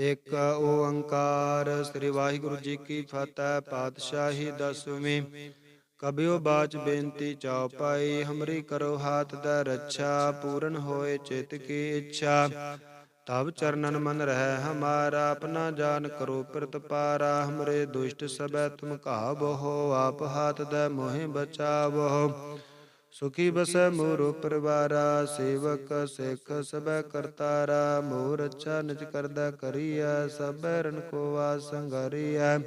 ਇੱਕ ਓੰਕਾਰ, ਸ੍ਰੀ ਵਾਹਿਗੁਰੂ ਜੀ ਕੀ ਫਤਿਹ, ਪਾਤਸ਼ਾਹੀ ਦਸਵੀਂ। ਕਬਿਓ ਬਾਚ ਬੇਨਤੀ ਚੌਪਾਈ ਹਮਰੀ ਕਰੋ ਹਾਥ ਦਾ ਰੱਛਾ, ਪੂਰਨ ਹੋਏ ਚਿਤ ਕੀ ਇੱਛਾ। ਤਬ ਚਰਨਨ ਮਨ ਰਹਿ ਹਮਾਰਾ, ਆਪਣਾ ਜਾਨ ਕਰੋ ਪ੍ਰਤ ਪਾਰਾ। ਹਮਰੇ ਦੁਸ਼ਟ ਸਬੈ ਤੁਮ ਘਾਵੋ ਆਪ ਹਾਥ ਦਾ ਮੋਹਿ ਬਚਾਵੋ। ਸੁਖੀ ਬਸੈ ਮੋਰੋ ਪਰਿਵਾਰਾ, ਸੇਵਕ ਸਿੱਖ ਸਬੈ ਕਰਤਾਰਾ ਮੋਰ ਅੱਛਾ ਨਿਜ ਕਰਦਾ ਕਰੀਐ ਸਬੈ ਰਨ ਕੋ ਵਾਸ ਸੰਗਰੀਐ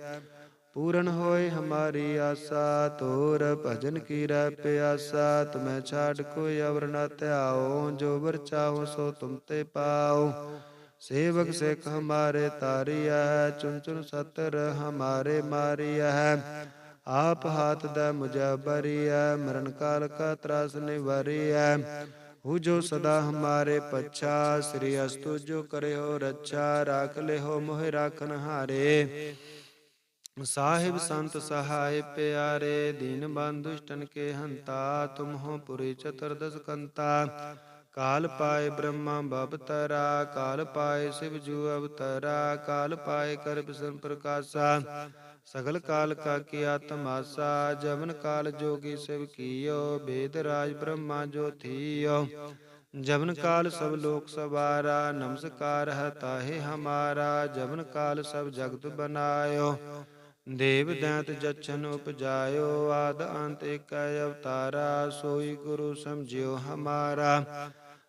ਪੂਰਨ ਹੋਏ ਹਮਾਰੀ ਆਸਾ ਤੋਰ ਭਜਨ ਕੀ ਰਹਿ ਪਿਆਸਾ, ਤੁਮੈ ਛਾੜ ਕੋਈ ਅਵਰ ਨ ਧਿਆਓ, ਜੋ ਵਰ ਚਾਹੋ ਸੋ ਤੁਮ ਤੇ ਪਾਓ। ਸੇਵਕ ਸਿੱਖ ਹਮਾਰੇ ਤਾਰੀਐ ਚੁਨ ਚੁਨ ਸਤਰ ਹਮਾਰੇ ਮਾਰੀਐ। ਆਪ ਹਾਥ ਦਾ ਮੁਝਾ ਬਰੀਐ ਮਰਨ ਕਾਲ ਕਾ ਤਰਾਸ ਨਿਵਾਰੀਐ। ਹੂ ਜੋ ਸਦਾ ਹਮਾਰੇ ਪੱਛਾ, ਸ੍ਰੀ ਅਸਤੁ ਜੋ ਕਰਿਓ ਰੱਛਾ, ਰਾਖ ਲਿਓ ਮੋਹਿ ਰਾਖਨ ਹਾਰੇ। ਸਾਹਿਬ ਸੰਤ ਸਹਾਇ ਪਿਆਰੇ, ਦੀਨ ਬੰਧੁ ਕੇ ਹੰਤਾ, ਤੁਮ ਹੋ ਪੁਰੀ ਚਤੁਰਦਸ ਕੰਤਾ। ਕਾਲ ਪਾਏ ਬ੍ਰਹਮਾ ਬਵਤਰਾ ਕਾਲ ਪਾਏ ਸਿਵ ਜੂ ਅਵਤਰਾ ਕਾਲ ਪਾਏ ਕਰ ਬਿਸਨ ਪ੍ਰਕਾਸ਼ਾ ਸਗਲ ਕਾਲ ਕਾ ਕੀਆ ਤਮਾਸਾ ਜਵਨ ਕਾਲ ਜੋਗੀ ਸਿਵ ਕੀਓ, ਬੇਦ ਰਾਜ ਬ੍ਰਹਮਾ ਜੋ ਥੀਓ। ਜਵਨ ਕਾਲ ਸਭ ਲੋਕ ਸਵਾਰਾ, ਨਮਸਕਾਰ ਹੈ ਤਾਹੇ ਹਮਾਰਾ, ਜਵਨ ਕਾਲ ਸਭ ਜਗਤ ਬਨਾਇਓ। ਦੇਵ ਦੈਂਤ ਜਛਨ ਉਪਜਾਇਓ, ਆਦ ਅੰਤ ਇਕ ਅਵਤਾਰਾ, ਸੋਈ ਗੁਰੂ ਸਮਝਿਓ ਹਮਾਰਾ।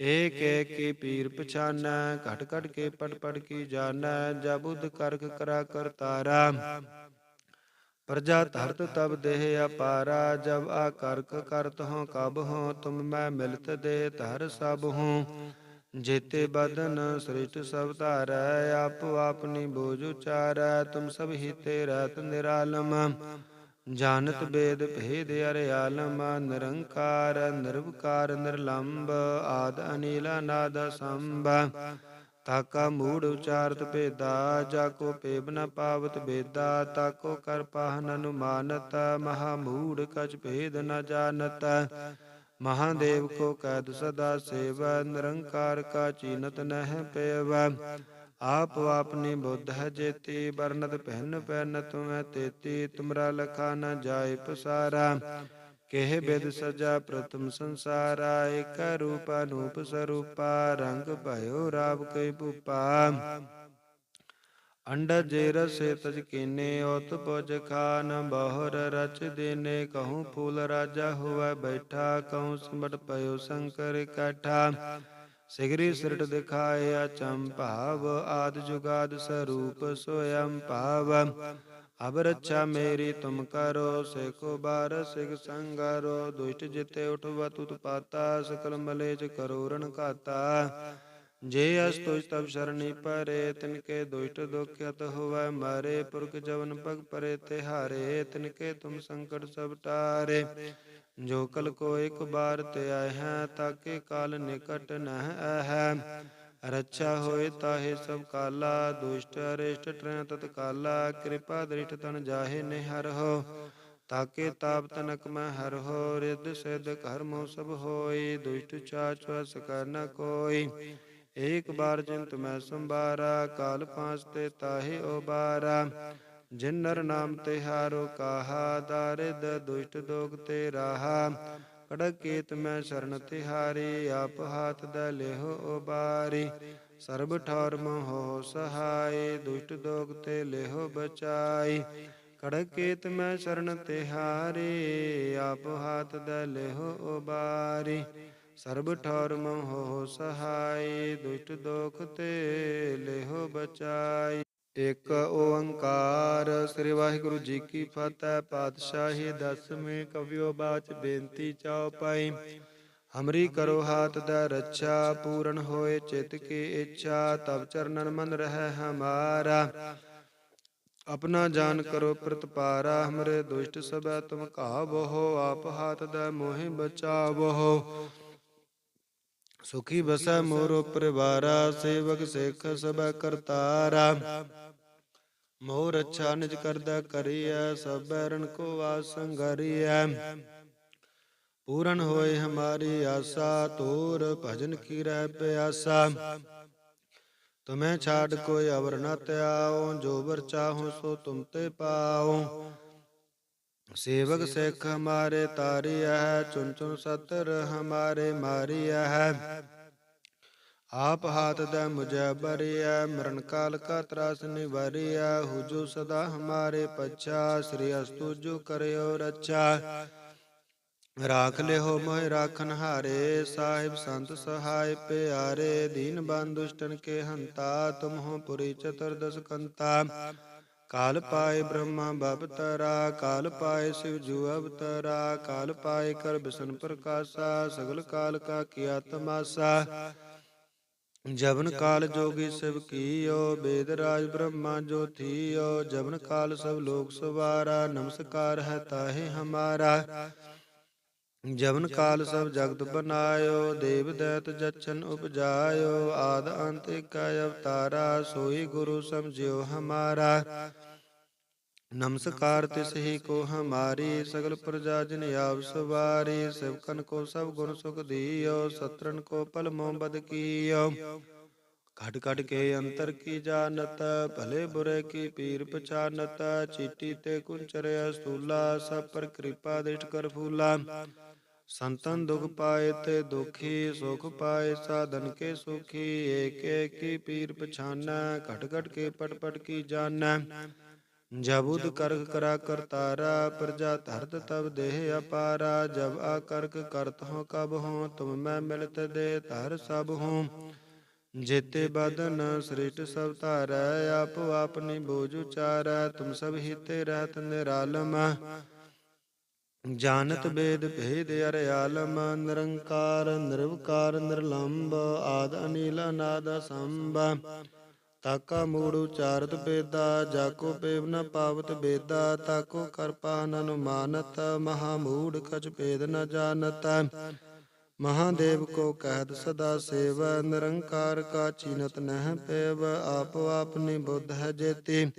ਏਕ ਏਕ ਕੀ ਪੀਰ ਪਛਾਨੈ, ਘਟ ਘਟ ਕੇ ਪਟ ਪਟ ਕੀ ਜਾਣੈ ਜਬੁਦ ਕਰਖ ਕਰਾ ਕਰਤਾਰਾ ਪ੍ਰਜਾ ਧਰਤ ਤਬ ਦੇਹ ਅਪਾਰਾ, ਜਬ ਆ ਕਰਕ ਕਰਤ ਹੋ ਕਬ ਹੋ ਤੁਮ ਮੈਂ ਮਿਲਤ ਦੇ ਧਰ ਸਭ ਹੂੰ ਜੇਤੇ ਬਦਨ ਸ੍ਰਿਸ਼ਟ ਸਭ ਧਾਰੈ, ਆਪ ਆਪਨੀ ਬੋਝ ਉਚਾਰੈ, ਤੁਮ ਸਭ ਹੀ ਤੇ ਨਿਰਾਲਮ। ਜਾਣਤ ਬੇਦ ਭੇਦ ਅਰੇ ਆਲਮ, ਨਿਰੰਕਾਰ, ਨਿਰਵਕਾਰ ਨਿਰਲੰਭ ਆਦ ਅਨੀਲ ਨਾਦ ਸੰਭ ਤਾਕਾ ਮੂੜ ਉਚਾਰਤ ਭੇਦਾ, ਜਾ ਕੋ ਪੇਬ ਨ ਪਾਵਤ ਬੇਦਾ ਤਾਕੋ ਕਰ ਪਾਹਨ ਅਨੁਮਾਨਤ, ਮਹਾ ਮੂੜ ਕਛ ਭੇਦ ਨ ਜਾਣਤ। ਮਹਾਦੇਵ ਕੋ ਕੈਦ ਸਦਾ ਸੇਵ, ਨਿਰੰਕਾਰ ਕਾ ਚੀਨਤ ਨਹਿ ਪੇਵ। ਆਪ ਆਪਨੀ ਬੁੱਧ ਹੈ ਜੇਤੀ ਬਰਨਤ ਪਹਿਨ ਪਹਿਨ ਤੁਮੈ ਤੇਤੀ, ਤੁਮਰਾ ਲਖਾ ਨ ਜਾਏ ਪਸਾਰਾ। ਕਿਹ ਬਿਦ ਸਜਾ ਪ੍ਰਥਮ ਸੰਸਾਰਾ, ਏਕ ਰੂਪ ਅਨੂਪ ਸਰੂਪਾ, ਰੰਗ ਭਇਓ ਰਾਵ ਕੈ ਭੂਪਾ। ਅੰਡਾ ਜੇ ਰਸੇ ਤਜ ਕੀਨੇ, ਓਤ ਪੁਜ ਖਾਨ ਬਹੁਰ ਰਚ ਦੇਨੇ, ਕਹੂੰ ਫੂਲ ਰਾਜਾ ਹੋਵੇ ਬੈਠਾ, ਕਹੂੰ ਸਿਮਟ ਪਇਓ ਸ਼ੰਕਰ ਇਕੱਠਾ। ਸਿਗਰੀ ਸਿਰਟ ਦਿਖਾਏ ਅਚੰਭਾਵ ਆਦ ਜੁਗਾਦ ਸਰੂਪ ਸੋਇਮ ਭਾਵ। ਅਬ ਰੱਛਾ ਮੇਰੀ ਤੁਮ ਕਰੋ, ਸੇਖੋ ਬਾਰ ਸਿਗ ਸੰਗਰੋ, ਦੁਸ਼ਟ ਜਿਤੇ ਉਠਵਾ ਤੁਤ ਪਾਤਾ, ਸਕਲ ਮਲੇਜ ਕਰੋ ਰਣ ਘਾਤਾ। ਜੇ ਅਸ ਤੁਜ ਤਬ ਸ਼ਰਣੀ ਪਰੇ ਤਿਨ ਕੇ ਦੁਸ਼ਟ ਦੁਖਿਤ ਹੋਵੈ, ਮਾਰੇ ਪੁਰਖ ਜਵਨ ਪਗ ਪਰੇ, ਤਿਹਾਰੇ ਤਿਨ ਕੇ ਤੁਮ ਸੰਕਟ ਸਭ ਟਾਰੇ। ਜੋ ਕਲ ਕੋ ਇੱਕ ਬਾਰ ਤੇ ਆਏ ਹੈ, ਤਾਕੇ ਕਾਲ ਨਿਕਟ ਨਹਿ ਹੈ ਰੱਛਾ ਹੋਏ ਤਾਹੇ ਸਭ ਕਾਲਾ, ਦੁਸ਼ਟ, ਅਰਿਸ਼ਟ ਟਰੈ ਤਤ ਕਾਲਾ ਕਿਰਪਾ ਦ੍ਰਿਸ਼ਟ ਤਨ ਜਾਹੇ ਨਿਹਰ ਹੋ। ਤਾਕੇ ਤਾਪ ਤਨਕ ਮੈਂ ਹਰ ਹੋ, ਰਿੱਧ ਸਿਧ ਕਰਮੋ ਸਭ ਹੋਈ, ਦੁਸ਼ਟ ਚਾਚ ਵਸ ਕਰ ਨ ਕੋਈ। ਏਕ ਬਾਰ ਜਿੰਤ ਮੈਂ ਸੰਭਾਰਾ, ਕਾਲ ਪਾਂਚ ਤੇ ਤਾਹੇ ਬਾਰਾ ਜਿਨ ਨਰ ਨਾਮ ਤੇ ਹਾਰੋ ਕਾਹਾ, ਦਾਰਿਦ ਦੁਸ਼ਟ ਦੋਗ ਤੇ ਰਾਹਾ। ਕੜਕ ਕੇਤ ਮੈਂ ਸ਼ਰਨ ਤਿਹਾਰੀ, ਆਪ ਹਾਥ ਦਾ ਲਿਹੋ ਉਬਾਰੀ। ਸਰਬ ਠੌਰ ਮੋਹ ਸਹਾਈ, ਦੁਸ਼ਟ ਦੋਗ ਤੇ ਲਿਹੋ ਬਚਾਈ। ਕੜਕ ਕੇਤ ਮੈਂ ਸ਼ਰਨ ਤਿਹਾਰੀ, ਆਪ ਹਾਥ ਦਾ ਲਿਹੋ ਉਬਾਰੀ। ਸਰਬ ਠੌਰ ਮੋਹ ਸਹਾਈ, ਦੁਸ਼ਟ ਦੋਖ ਤੇ ਲਿਹੋ ਬਚਾਈ। ਇਕ ਓੰਕਾਰ, ਸ੍ਰੀ ਵਾਹਿਗੁਰੂ ਜੀ ਕੀ ਫਤਿਹ। ਪਾਤਸ਼ਾਹੀ ਦਸਵੇਂ ਕਵਿਓ ਬਾਚ ਬੇਨਤੀ ਚਾਉ ਹਮਰੀ ਕਰੋ ਹਾਥ ਦਾ ਰੱਛਾ, ਪੂਰਨ ਹੋਏ ਚਿਤ ਕੀ ਇੱਛਾ ਤਬ ਚਰਨਨ ਮਨ ਰਹਿ ਹਮਾਰਾ। ਆਪਣਾ ਜਾਨ ਕਰੋ ਪ੍ਰਤਪਾਰਾ, ਹਮਰੇ ਦੁਸ਼ਟ ਸਭੈ ਤੁਮ ਘਾਵੋ ਆਪ ਹਾਥ ਦਾ ਮੋਹਿ ਬਚਾਵੋ ਸੁਖੀ ਬਸੈ ਮੋਰੋ ਪਰਿਵਾਰਾ, ਸੇਵਕ ਸਿੱਖ ਸਭੈ ਕਰਤਾਰਾ। ਮੋਰ ਅੱਛਾ ਨਿਜ ਕਰਦਾ ਕਰੀਐ, ਸਭ ਰਣ ਕੋ ਵਾਸ ਪੂਰਨ ਹੋਏ ਹਮਾਰੀ ਆਸਾ ਤੋਰ ਭਜਨ ਕੀ ਰਹਿ ਪਿਆਸਾ। ਤੁਮੇ ਛਾੜ ਕੋਈ ਅਵਰ ਨ ਤਿਆਓ ਜੋ ਵਰ ਚਾਹੋ ਸੋ ਤੁਮ ਤੇ ਪਾਓ। ਸੇਵਕ ਸਿੱਖ ਹਮਾਰੇ ਤਾਰਿਆ ਚੁਨ ਚੁਨ ਸਤਰ ਹਮਾਰੇ ਮਾਰਿਆ ਹੈ ਆਪ ਹਾਥ ਦੇ ਮੁਝੇ ਬਰਿਆ, ਮਰਨ ਕਾਲ ਕਾ ਤਰਾਸ ਨਿਵਾਰਿਆ, ਹੁਜੂ ਸਦਾ ਹਮਾਰੇ ਪਛਾ, ਸ੍ਰੀ ਅਸਤੁ ਜੋ ਕਰਿਓ ਰੱਛਾ। ਰਾਖ ਲਿਓ ਮੋਹਿ ਰਾਖਨ ਹਾਰੇ, ਸਾਹਿਬ ਸੰਤ ਸਹਾਇ ਪਿਆਰੇ, ਦੀਨ ਬੰਦ ਦੁਸ਼ਟਨ ਕੇ ਹੰਤਾ ਤੁਮ ਹੋ ਪੁਰੀ ਚਤੁਰਦਸ ਕੰਤਾ। ਕਾਲ ਪਾਏ ਬ੍ਰਹਮਾ ਬਪਤਰਾ ਕਾਲ ਪਾਏ ਸਿਵ ਜੂ ਅਵਤਰਾ, ਕਾਲ ਪਾਏ ਕਰ ਬਿਸ਼ਨ ਪ੍ਰਕਾਸ਼ਾ, ਸਗਲ ਕਾਲ ਕਾ ਕੀਆ ਤਮਾਸਾ ਜਵਨ ਕਾਲ ਜੋਗੀ ਸਿਵ ਕੀਓ ਬੇਦ ਰਾਜ ਬ੍ਰਹਮਾ ਜੋ ਥੀਓ ਜਵਨ ਕਾਲ ਸਭ ਲੋਕ ਸਵਾਰਾ ਨਮਸਕਾਰ ਹੈ ਤਾਹੇ ਹਮਾਰਾ। ਜਵਨ ਕਾਲ ਸਭ ਜਗਤ ਬਨਾਇਓ ਦੇਵ ਦੈਤ ਜਚਨ ਉਪਜਾਇਓ ਆਦ ਅੰਤ ਏਕਾ ਅਵਤਾਰਾ ਸੋਈ ਗੁਰੂ ਸਮਝਿਓ ਹਮਾਰਾ। ਨਮਸਕਾਰ ਤਿਸ ਹੀ ਕੋ ਹਮਾਰੀ ਸਗਲ ਪ੍ਰਜਾ ਜਨ ਆਪ ਸਵਾਰੀ ਸਿਵਕਨ ਕੋ ਸਭ ਗੁਣ ਸੁਖ ਦੀਓ ਸਤਰਨ ਕੋ ਪਲ ਮੋਹਬਦ ਕੀਓ ਘਟ ਘਟ ਕੇ ਅੰਤਰ ਕੀ ਜਾਣਤ ਭਲੇ ਬੁਰੇ ਕੀ ਪੀਰ ਪਛਾਨਤ ਚੀਟੀ ਤੇ ਕੁੰਚਰਿਆ ਸਤੂਲਾ ਸਭ ਪਰ ਕਿਰਪਾ ਦ੍ਰਿਸ਼ਟ ਕਰ ਫੂਲਾ ਸੰਤਨ ਦੁਖ ਪਾਏ ਤੇ ਦੁਖੀ ਸੁਖ ਪਾਏ ਸਾਧਨ ਕੇ ਸੁਖੀ ਏਕ ਏਕੀ ਪੀਰ ਪਛਾਨੈ ਘਟ ਘਟ ਕੇ ਪਟ ਪਟ ਕੀ ਜਾਣੈ ਜਬੁਦ ਕਰਕ ਕਰਾ ਕਰਤਾਰਾ, ਪ੍ਰਜਾ ਧਰਤ ਤਬ ਦੇਹ ਅਪਾਰਾ, ਜਬ ਆ ਕਰਕ ਕਰਤ ਹੋ ਕਬ ਹੋ, ਤੁਮ ਮੈਂ ਮਿਲਤ ਦੇ ਧਰ ਸਭ ਹੋ। ਜੇਤੇ ਬਦਨ ਸ੍ਰਿਸ਼ਟ ਸਭ ਧਾਰੈ, ਆਪ ਆਪਨੀ ਬੋਝ ਉਚਾਰੈ, ਤੁਮ ਸਭ ਹਿਤੇ ਰਹਿਤ ਨਿਰਾਲਮ। ਜਾਣਤ ਬੇਦ ਭੇਦ ਅਰ ਆਲਮ, ਨਿਰੰਕਾਰ ਨਿਰਵਕਾਰ ਨਿਰਲੰਭ ਆਦ ਅਨੀਲ ਅਨਾਦ ਸੰਭ ਤਾਕਾ ਮੂੜ ਉਚਾਰਤ ਬੇਦਾ, ਜਾਕੋ ਪੇਵ ਨ ਪਾਵਤ ਬੇਦਾ, ਤਾਕੋ ਕਰਪਾ ਨ ਅਨੁਮਾਨਤ, ਮਹਾ ਮੂੜ ਕਛ ਭੇਦ ਨ ਜਾਣਤ। ਮਹਾਦੇਵ ਕੋ ਕਹਿਤ ਸਦਾ ਸੇਵ, ਨਿਰੰਕਾਰ ਕਾ ਚੀਨਤ ਨਹਿ ਪੇਵ, ਆਪ ਆਪਨੀ ਬੁੱਧ ਹੈ ਜੇਤੀ।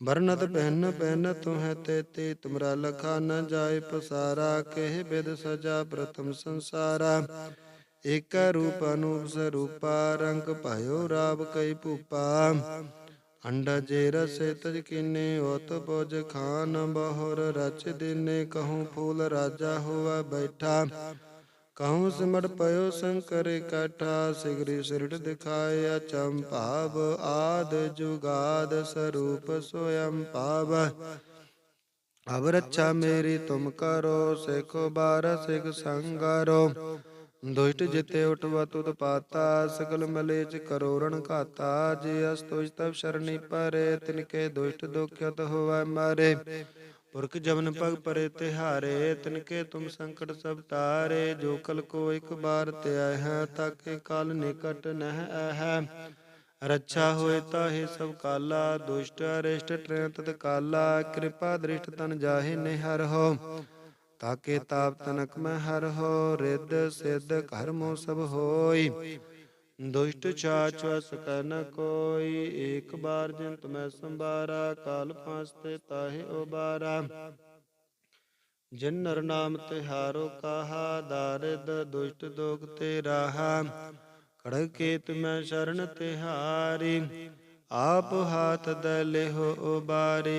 ਵਰਨਤ ਪਹਿਨ ਪਹਿਨ ਤੁਹੈ ਤੇਤੀ, ਤੁਮਰਾ ਲਖਾ ਨ ਜਾਏ ਪਸਾਰਾ, ਕਹਿ ਬਿਦ ਸਜਾ ਪ੍ਰਥਮ ਸੰਸਾਰਾ। ਏਕ ਰੂਪ ਅਨੂਪ ਸਰੂਪਾ, ਰੰਗ ਭਾਇਓ ਰਾਵ ਕਈ ਭੂਪਾ। ਅੰਡਾ ਜੇ ਰਸੇ ਤਜ ਕਿਨੇ, ਉਤ ਪੁਜ ਖਾਨ ਬਹੁਰ ਰਚ ਦਿਨੇ, ਕਹੂੰ ਫੂਲ ਰਾਜਾ ਹੋਆ ਬੈਠਾ। ਕਹੂੰ ਸਿਮਟ ਪਇਓ ਸ਼ੰਕਰ ਇਕੱਠਾ ਸਿਗਰੀ ਸਿਰਟ ਦਿਖਾਇਆ ਚੰਭਾਵ ਆਦ ਜੁਗਾਦ ਸਰੂਪ ਸੋਇਮ ਪਾਵ ਅਬ ਰੱਛਾ ਮੇਰੀ ਤੁਮ ਕਰੋ, ਸਿਖੋ ਬਾਰ ਸਿਖ ਸੰਗਰੋ। ਦੁਸ਼ਟ ਜਿਤੇ ਉਠਵਾ ਤੁਧ ਪਾਤਾ, ਸਗਲ ਮਲੇਚ ਕਰੋਰਣ ਘਾਤਾ, ਜੇ ਅਸਤੁਜ ਤਬ ਸ਼ਰਣੀ ਪਰੇ, ਤਿਨਕੇ ਦੁਸ਼ਟ ਦੁਖਿਤ ਹੋਵੈ ਮਾਰੇ। ਪੁਰਖ ਜਮਨ ਪਗ ਪਰੇ ਤਿਹਾਰੇ, ਤਿਨਕੇ ਤੁਮ ਸੰਕਟ ਸਭ ਤਾਰੇ, ਜੋ ਕਲ ਕੋ ਇੱਕ ਬਾਰ ਤੇ ਆਇ ਹੈ, ਤਾਕੇ ਕਾਲ ਨਿਕਟ ਨਹਿ ਹੈ ਰੱਛਾ ਹੋਏ ਤਾਹੇ ਸਭ ਕਾਲਾ, ਦੁਸ਼ਟ ਅਰਿਸ਼ਟ ਟ੍ਰੈ ਕਾਲਾ, ਕਿਰਪਾ ਦ੍ਰਿਸ਼ਟ ਤਨ ਜਾਹੇ ਨਿਹਰ ਹੋ। ਤਾਕੇ ਤਾਪ ਤਨਕ ਮੈਂ ਹਰ ਹੋ, ਰਿੱਧ ਸਿੱਧ ਘਰ ਮੋ ਸਭ ਹੋਈ। ਦੁਸ਼ਟ ਛਾਛ ਵਸ ਕਨ ਕੋਈ, ਏਕ ਬਾਰ ਜਿਨ ਤੁਮੈ ਸੰਭਾਰਾ, ਕਾਲ ਫਾਸਤੇ ਤਾਹੇ ਉਬਾਰਾ। ਜਿਨ ਨਰ ਨਾਮ ਤਿਹਾਰੋ ਕਾਹਾ, ਦਾਰਿਦ ਦੁਸ਼ਟ ਦੋਖ ਤੇ ਰਾਹਾ। ਖੜਗ ਕੇ ਤੁਮੈ ਸ਼ਰਨ ਤਿਹਾਰੀ ਆਪ ਹਾਥ ਦੇ ਲਿਹੋ ਉਬਾਰੀ।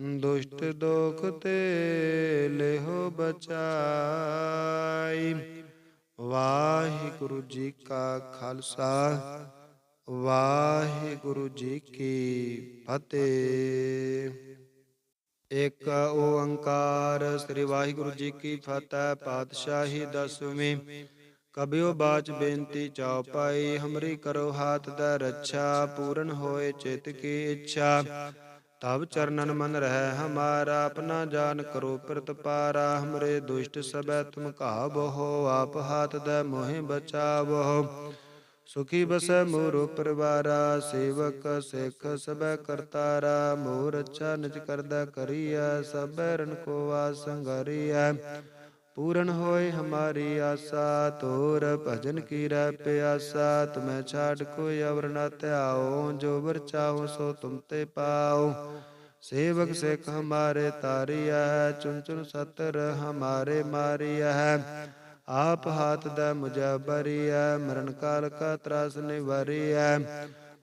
ਦੁਸ਼ਟ ਦੋਖ ਤੇ ਲਿਹੋ ਬਚਾਈ। ਵਾਹਿਗੁਰੂ ਜੀ ਕਾ ਖਾਲਸਾ, ਵਾਹਿਗੁਰੂ ਜੀ ਕੀ ਫਤਿਹ। ਇੱਕ ਓੰਕਾਰ ਸ੍ਰੀ ਵਾਹਿਗੁਰੂ ਜੀ ਕੀ ਫਤਿਹ, ਪਾਤਸ਼ਾਹੀ ਦਸਵੀਂ। ਕਬਿਓ ਬਾਚ ਬੇਨਤੀ ਚਉਪਾਈ ਹਮਰੀ ਕਰੋ ਹਾਥ ਦਾ ਰੱਛਾ, ਪੂਰਨ ਹੋਏ ਚਿਤ ਕੀ ਇੱਛਾ। ਤਬ ਚਰਨਨ ਮਨ ਰਹਿ ਹਮਾਰਾ ਆਪਣਾ ਜਾਨ ਕਰੋ ਪ੍ਰਤਪਾਰਾ, ਹਮਰੇ ਦੁਸ਼ਟ ਸਬੈ ਤੁਮ ਕਾਬੋ ਆਪ ਹਾਥ ਦਾ ਮੋਹਿ ਬਚਾਵੋ। ਸੁਖੀ ਬਸੈ ਮੋਰੋ ਪਰਿਵਾਰਾ, ਸੇਵਕ ਸਿੱਖ ਸਬੈ ਕਰਤਾਰਾ ਮੋਰ ਅੱਛਾ ਨਿਜ ਕਰਦਾ ਕਰੀਐ ਸਬੈ ਰਨ ਕੋ ਵਾਸ ਸੰਗਰੀਐ। ਪੂਰਨ ਹੋਏ ਹਮਾਰੀ ਆਸਾ, ਤੋਰ ਭਜਨ ਕੀ ਰਹਿ ਪਿਆਸਾ, ਤੁਮੈ ਛਾੜ ਕੋਈ ਅਵਰ ਨ ਧਿਆਓ, ਜੋ ਵਰ ਚਾਹੋ ਸੋ ਤੁਮ ਤੇ ਪਾਓ। ਸੇਵਕ ਸਿੱਖ ਹਮਾਰੇ ਤਾਰੀਐ ਚੁਨ ਚੁਨ ਸਤਰ ਹਮਾਰੇ ਮਾਰੀਐ। ਆਪ ਹਾਥ ਦਾ ਮੁਜਬਰੀਐ ਮਰਨ ਕਾਲ ਕਾ ਤਰਾਸ ਨਿਵਾਰੀਐ।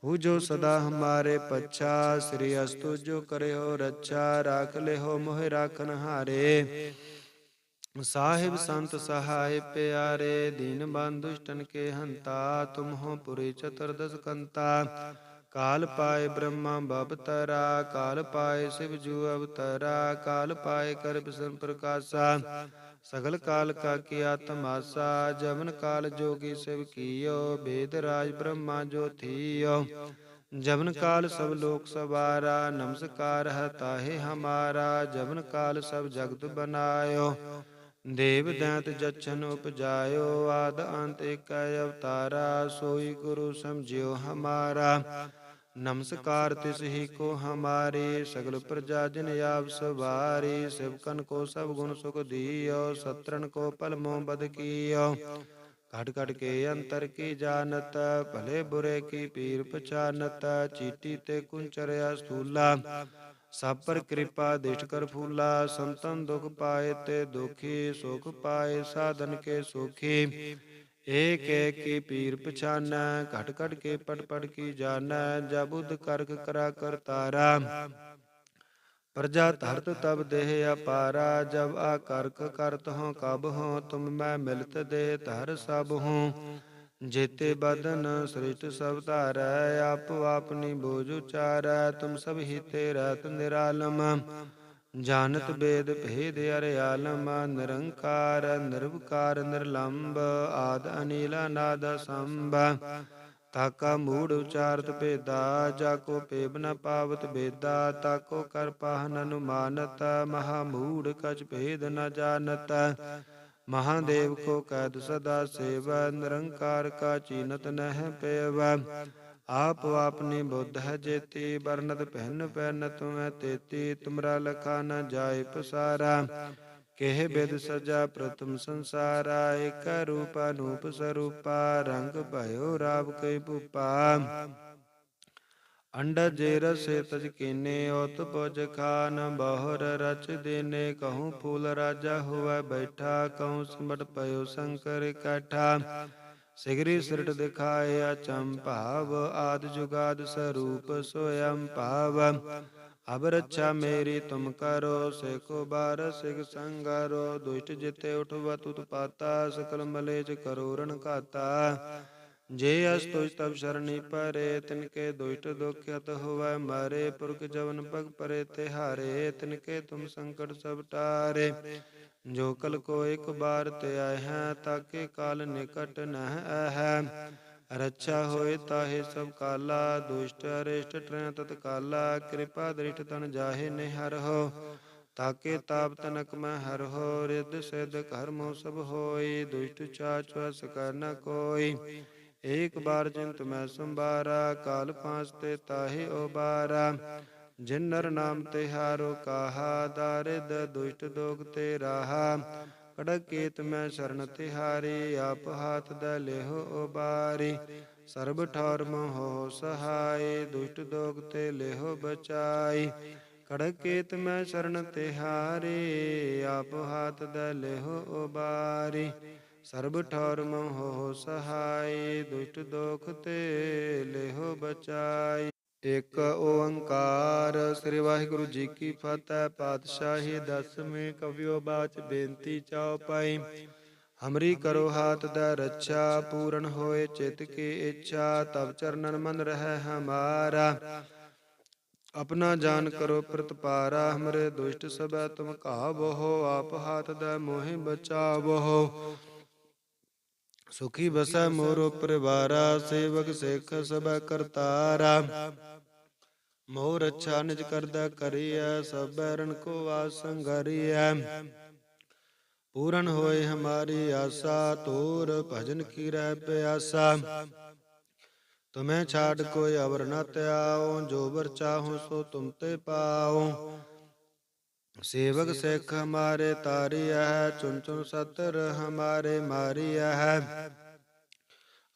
ਹੂ ਜੋ ਸਦਾ ਹਮਾਰੇ ਪੱਛਾ, ਸ੍ਰੀ ਅਸਤੁ ਜੋ ਕਰਿਓ ਰੱਛਾ, ਰਾਖ ਲਿਓ ਮੋਹਿ ਰਾਖਨ ਹਾਰੇ ਸਾਹਿਬ ਸੰਤ ਸਹਾਇ ਪਿਆਰੇ ਦੀਨ ਬੰਧੁ ਦੁਸ਼ਟਨ ਕੇ ਹੰਤਾ ਤੁਮ ਹੋ ਪੁਰੀ ਚਤੁਰਦਸ ਕੰਤਾ ਕਾਲ ਪਾਏ ਬ੍ਰਹਮਾ ਬਬਤਰਾ ਕਾਲ ਪਾਏ ਸਿਵ ਜੂ ਅਵਤਰਾ ਕਾਲ ਪਾਏ ਕਰ ਬਿਸਨ ਪ੍ਰਕਾਸ਼ਾ ਸਗਲ ਕਾਲ ਕਾ ਕੀਆ ਤਮਾਸਾ ਜਮਨ ਕਾਲ ਜੋਗੀ ਸਿਵ ਕੀਓ ਬੇਦ ਰਾਜ ਬ੍ਰਹਮਾ ਜੋ ਥੀਓ। ਜਮਨ ਕਾਲ ਸਭ ਲੋਕ ਸਵਾਰਾ ਨਮਸਕਾਰ ਹੈ ਤਾਹੇ ਹਮਾਰਾ। ਜਮਨ ਕਾਲ ਸਭ ਜਗਤ ਬਨਾਇਓ। ਦੇਵ ਦੈਂਤ ਜਛਨ ਉਪਜਾਇਓ ਆਦ ਅੰਤ ਏਕ ਅਵਤਾਰਾ ਸੋਈ ਗੁਰੂ ਸਮਝਿਓ ਹਮਾਰਾ। ਨਮਸਕਾਰ ਤਿਸ ਹੀ ਕੋ ਹਮਾਰੇ ਸਗਲ ਪ੍ਰਜਾ ਜਨ ਆਪ ਸਵਾਰੀ ਸਿਵਕਨ ਕੋ ਸਭ ਗੁਣ ਸੁਖ ਦੀਓ ਸਤਰਨ ਕੋ ਪਲ ਮੋਹ ਬਦ ਕੀਓ। ਘਟ ਘਟ ਕੇ ਅੰਤਰ ਕੀ ਜਾਣਤ ਭਲੇ ਬੁਰੇ ਕੀ ਪੀਰ ਪਛਾਨਤ ਚੀਟੀ ਤੇ ਕੁੰਚਰਿਆ ਸਥੂਲਾ। ਸਭ ਪਰ ਕਿਰਪਾ ਦਿਸ਼ਟ ਕਰ ਫੂਲਾ, ਸੰਤਨ ਦੁਖ ਪਾਏ ਤੇ ਦੁਖੀ ਸੁਖ ਪਾਏ, ਸਾਧਨ ਕੇ ਸੁਖੀ। ਏਕ ਏਕ ਕੀ ਪੀਰ ਪਛਾਨੈ, ਘਟ ਘਟ ਕੇ ਪਟ ਪਟ ਕੀ ਜਾਣੈ ਜਬੁਦ ਕਰਕ ਕਰਾ ਕਰਤਾਰਾ ਪ੍ਰਜਾ ਧਰਤ ਤਬ ਦੇਹ ਅਪਾਰਾ, ਜਬ ਆ ਕਰਕ ਕਰਤ ਹੋ ਕਬ ਹੋ, ਤੁਮ ਮੈਂ ਮਿਲਤ ਦੇ ਧਰ ਸਭ ਹੂੰ। ਜੇਤੇ ਬਦਨ ਸ੍ਰਿਸ਼ਟ ਸਭ ਧਾਰੈ, ਆਪ ਆਪਨੀ ਬੋਝ ਉਚਾਰੈ, ਤੁਮ ਸਭ ਹੀਤੇ ਰਹਿਤ ਨਿਰਾਲਮ। ਜਾਣਤ ਬੇਦ ਭੇਦ ਅਰਿਆਲਮ ਨਿਰੰਕਾਰ, ਨਿਰਵਕਾਰ ਨਿਰਲੰਭ ਆਦ ਅਨੀਲਾ ਨਾਦ ਸੰਭ ਤਾਕਾ ਮੂੜ ਉਚਾਰਤ ਭੇਦਾ, ਜਾ ਕੋ ਪੇਬ ਨ ਪਾਵਤ ਬੇਦਾ ਤਾਕੋ ਕਰ ਪਾਹਨ ਅਨੁਮਾਨਤ, ਮਹਾ ਮੂੜ ਕਛ ਭੇਦ ਨ ਜਾਣਤ। ਮਹਾਦੇਵ ਕੋ ਕੈਦ ਸਦਾ ਸੇਵ, ਨਿਰੰਕਾਰ ਕਾ ਚੀਨਤ ਨਹਿ ਪੇਵ। ਆਪ ਆਪਨੀ ਬੁੱਧ ਹੈ ਜੇਤੀ ਬਰਨਤ ਪਹਿਨ ਪਹਿਨ ਤੁਮੈ ਤੇਤੀ, ਤੁਮਰਾ ਲਖਾ ਨ ਜਾਏ ਪਸਾਰਾ। ਕਿਹ ਬਿਦ ਸਜਾ ਪ੍ਰਥਮ ਸੰਸਾਰਾ, ਏਕ ਰੂਪ ਅਨੂਪ ਸਰੂਪਾ, ਰੰਗ ਭਇਓ ਰਾਵ ਕੈ ਭੂਪਾ। ਅੰਡਾ ਜੇ ਰਸੇ ਤਜ ਕੀਨੇ ਉਤ ਪੁਜ ਖਾਨ, ਬਹੁਰ ਰਚ ਦੇਨੇ, ਕਹੂੰ ਫੂਲ ਰਾਜਾ ਹੋਵੇ ਬੈਠਾ, ਕਹੂੰ ਸਿਮਟ ਪਇਓ ਸ਼ੰਕਰ ਇਕੱਠਾ ਸਿਗਰੀ ਸਿਰਟ ਦਿਖਾਏ ਅਚੰਭਾਵ ਆਦ ਜੁਗਾਦ ਸਰੂਪ ਸੋਯੰ ਭਾਵ। ਅਬ ਰੱਛਾ ਮੇਰੀ ਤੁਮ ਕਰੋ, ਸੇਖੋ ਬਾਰ ਸਿਖ ਸੰਗਰੋ। ਦੁਸ਼ਟ ਜਿਤੇ ਉਠਵ ਤੁਤ ਸਕਲ ਮਲੇਜ ਕਰੋ ਰਨ ਘਾਤਾ। ਜੇ ਅਸ ਤੁਜ ਤਬ ਸ਼ਰਣੀ ਪਰੇ, ਤਿਨਕੇ ਦੁਸ਼ਟ ਦੁਖਿਤ ਹੋਵੈ ਮਾਰੇ, ਪੁਰਖ ਜਵਨ ਭਗ ਪਰੇ, ਤਿਹਾਰੇ, ਤਿਨਕੇ ਤੁਮ ਸੰਕਟ ਸਭ ਟਾਰੇ। ਜੋ ਕਲ ਕੋ ਇੱਕ ਬਾਰ ਤੇ ਆਏ ਹੈ, ਤਾਕੇ ਕਾਲ ਨਿਕਟ ਨਹਿ ਹੈ ਰੱਛਾ ਹੋਏ ਤਾਹੇ ਸਭ ਕਾਲਾ, ਦੁਸ਼ਟ ਅਰਿਸ਼ਟ ਟਰੈ ਤਤ ਕਾਲਾ, ਕਿਰਪਾ ਦ੍ਰਿਸ਼ਟ ਤਨ ਜਾਹੇ ਨਿਹਰ ਹੋ। ਤਾਕੇ ਤਾਪ ਤਨਕ ਮੈਂ ਹਰ ਹੋ, ਰਿੱਧ ਸਿਧ ਕਰਮੋ ਸਭ ਹੋਈ, ਦੁਸ਼ਟ ਚਾਚ ਵਸ ਕਰ ਨ ਕੋਈ। ਏਕ ਬਾਰ ਜਿੰਤ ਮੈਂ ਸੰਭਾਰਾ, ਕਾਲ ਪਾਂਚ ਤੇ ਤਾਹੇ ਉਬਾਰਾ। ਜਿਨ ਨਰ ਨਾਮ ਤੇ ਹਾਰੋ ਕਾਹਾ, ਦਾਰਿਦ ਦੁਸ਼ਟ ਦੋਗ ਤੇ ਰਾਹਾ। ਕੜਕ ਕੇਤ ਮੈਂ ਸ਼ਰਨ ਤਿਹਾਰੀ, ਆਪ ਹਾਥ ਦ ਲਿਹੋ ਉਬਾਰੀ। ਸਰਬ ਠੌਰ ਮੋਹ ਸਹਾਈ ਦੁਸ਼ਟ ਦੋਗ ਤੇ ਲਿਹੋ ਬਚਾਈ ਕੜਕ ਕੇਤ ਮੈਂ ਸ਼ਰਨ ਤਿਹਾਰੀ, ਆਪ ਹਾਥ ਦ ਲਿਹੋ ਉਬਾਰੀ। ਸਰਬ ਠੌਰ ਹੋ ਸਹਾਈ ਦੁਸ਼ਟ ਦੋਖ ਤੇ ਲਿਹੋ ਬਚਾਈ। ਇਕ ਓੰਕਾਰ, ਸ੍ਰੀ ਵਾਹਿਗੁਰੂ ਜੀ ਕੀ ਫਤਿਹ, ਪਾਤਸ਼ਾਹੀ ਦਸਵੇਂ ਕਵਿਓ ਬਾਚ ਬੇਨਤੀ ਚਾਉ ਪਾਈ। ਹਮਰੀ ਕਰੋ ਹਾਥ ਦਾ ਰੱਛਾ, ਪੂਰਨ ਹੋਏ ਚਿਤ ਕੀ ਇੱਛਾ ਤਬ ਚਰਨਨ ਮਨ ਰਹਿ ਹਮਾਰਾ। ਆਪਣਾ ਜਾਨ ਕਰੋ ਪ੍ਰਤਪਾਰਾ, ਹਮਰੇ ਦੁਸ਼ਟ ਸਭੈ ਤੁਮ ਕਾਬੋ ਆਪ ਹਾਥ ਦੈ ਮੋਹਿ ਬਚਾਵੋ। ਸੁਖੀ ਬਸੈ ਮੋਰੋ ਪਰਿਵਾਰਾ ਸੇਵਕ ਸਿੱਖ ਸਭੈ ਕਰਤਾਰਾ। ਮੋਹ ਰੱਛਾ ਨਿਜ ਕਰਦਾ ਕਰੀਐ, ਸਭੈ ਰਣ ਕੋ ਵਾਸ ਪੂਰਨ ਹੋਏ ਹਮਾਰੀ ਆਸਾ ਤੋਰ ਭਜਨ ਕੀ ਰਹਿ ਪਿਆਸਾ। ਤੁਮੈ ਛਾੜ ਕੋਈ ਅਵਰ ਨ ਤਿਆਉ, ਜੋ ਵਰ ਚਾਹੋ ਸੋ ਤੁਮ ਤੇ ਪਾਉ। ਸੇਵਕ ਸਿੱਖ ਹਮਾਰੇ ਤਾਰੀਆ ਹੈ ਚੁਨ ਚੁਨ ਸਤਰ ਹਮਾਰੇ ਮਾਰੀਆ ਹੈ